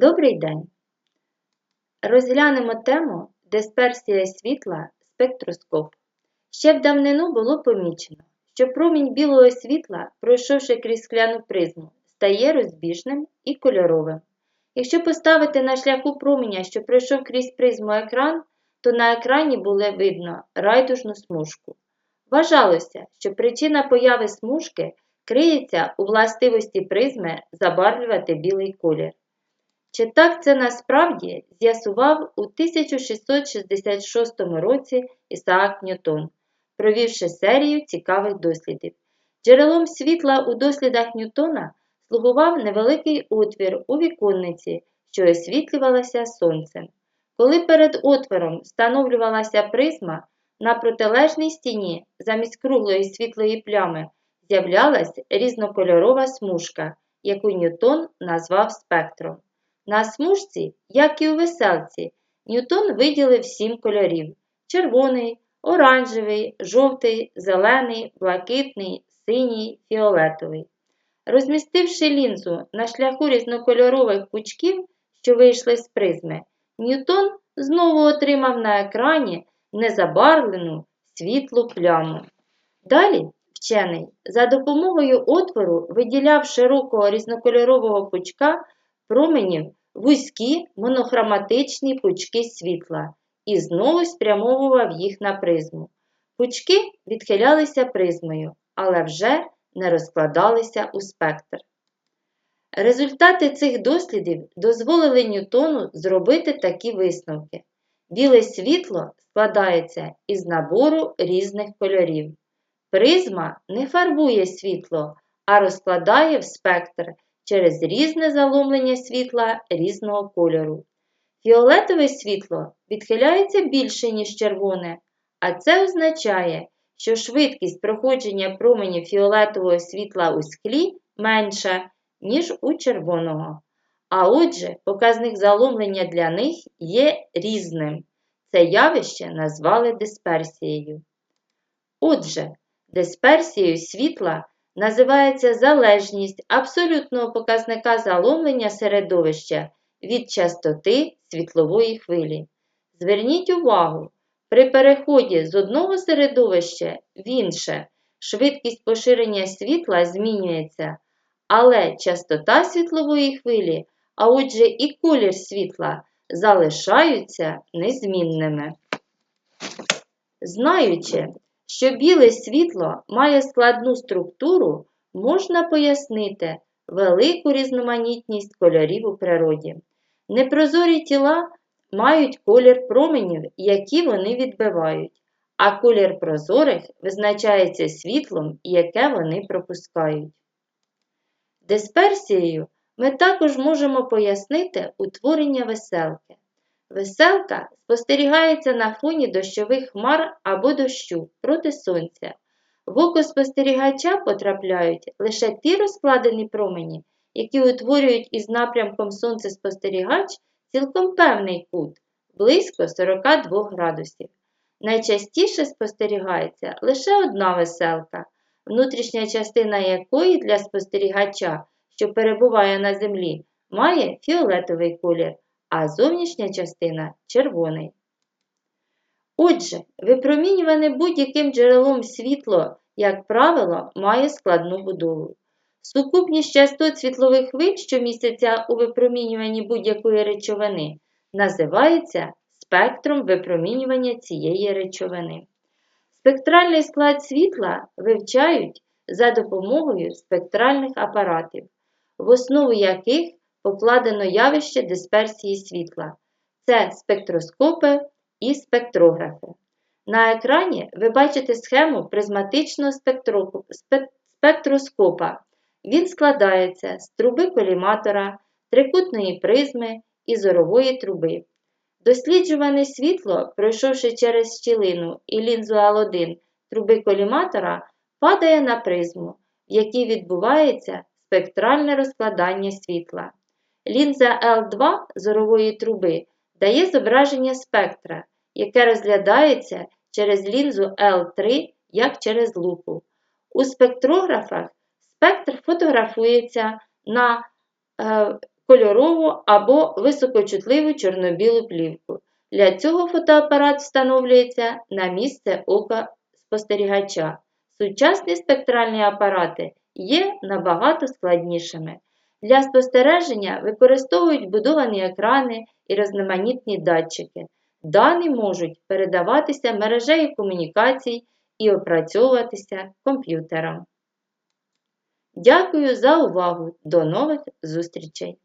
Добрий день! Розглянемо тему дисперсія світла спектроскоп. Ще в давнину було помічено, що промінь білого світла, пройшовши крізь скляну призму, стає розбіжним і кольоровим. Якщо поставити на шляху променя, що пройшов крізь призму екран, то на екрані було видно райдужну смужку. Вважалося, що причина появи смужки криється у властивості призми забарвлювати білий колір. Чи так це насправді з'ясував у 1666 році Ісаак Ньютон, провівши серію цікавих дослідів. Джерелом світла у дослідах Ньютона слугував невеликий отвір у віконниці, що освітлювалася сонцем. Коли перед отвором встановлювалася призма, на протилежній стіні замість круглої світлої плями з'являлась різнокольорова смужка, яку Ньютон назвав спектром. На смужці, як і у веселці, Ньютон виділив сім кольорів: червоний, оранжевий, жовтий, зелений, блакитний, синій, фіолетовий. Розмістивши лінзу на шляху різнокольорових пучків, що вийшли з призми, Ньютон знову отримав на екрані незабарвлену світлу пляму. Далі вчений за допомогою отвору виділяв широкого різнокольорового пучка променів вузькі монохроматичні пучки світла і знову спрямовував їх на призму. Пучки відхилялися призмою, але вже не розкладалися у спектр. Результати цих дослідів дозволили Ньютону зробити такі висновки. Біле світло складається із набору різних кольорів. Призма не фарбує світло, а розкладає в спектр через різне заломлення світла різного кольору. Фіолетове світло відхиляється більше, ніж червоне, а це означає, що швидкість проходження променів фіолетового світла у склі менша, ніж у червоного. А отже, показник заломлення для них є різним. Це явище назвали дисперсією. Отже, дисперсією світла називається залежність абсолютного показника заломлення середовища від частоти світлової хвилі. Зверніть увагу, при переході з одного середовища в інше швидкість поширення світла змінюється, але частота світлової хвилі, а отже і колір світла залишаються незмінними. Знаючи, що біле світло має складну структуру, можна пояснити велику різноманітність кольорів у природі. Непрозорі тіла мають колір променів, які вони відбивають, а колір прозорих визначається світлом, яке вони пропускають. Дисперсією ми також можемо пояснити утворення веселки. Веселка спостерігається на фоні дощових хмар або дощу проти сонця. В око спостерігача потрапляють лише ті розкладені промені, які утворюють із напрямком сонцеспостерігач цілком певний кут близько 42 градусів. Найчастіше спостерігається лише одна веселка, внутрішня частина якої для спостерігача, що перебуває на землі, має фіолетовий колір а зовнішня частина червоний. Отже, випромінюване будь-яким джерелом світло, як правило, має складну будову. Сукупність частот світлових хвиль, що містяться у випромінюванні будь-якої речовини, називається спектром випромінювання цієї речовини. Спектральний склад світла вивчають за допомогою спектральних апаратів, в основу яких покладено явище дисперсії світла. Це спектроскопи і спектрографи. На екрані ви бачите схему призматичного спектроскопа. Він складається з труби коліматора, трикутної призми і зорової труби. Досліджуване світло, пройшовши через щілину і лінзу Ал1 труби коліматора, падає на призму, в якій відбувається спектральне розкладання світла. Лінза L2 зорової труби дає зображення спектра, яке розглядається через лінзу L3 як через лупу. У спектрографах спектр фотографується на е, кольорову або високочутливу чорно-білу плівку. Для цього фотоапарат встановлюється на місце ока спостерігача. Сучасні спектральні апарати є набагато складнішими. Для спостереження використовують будовані екрани і різноманітні датчики. Дані можуть передаватися мережею комунікацій і опрацьовуватися комп'ютером. Дякую за увагу! До нових зустрічей!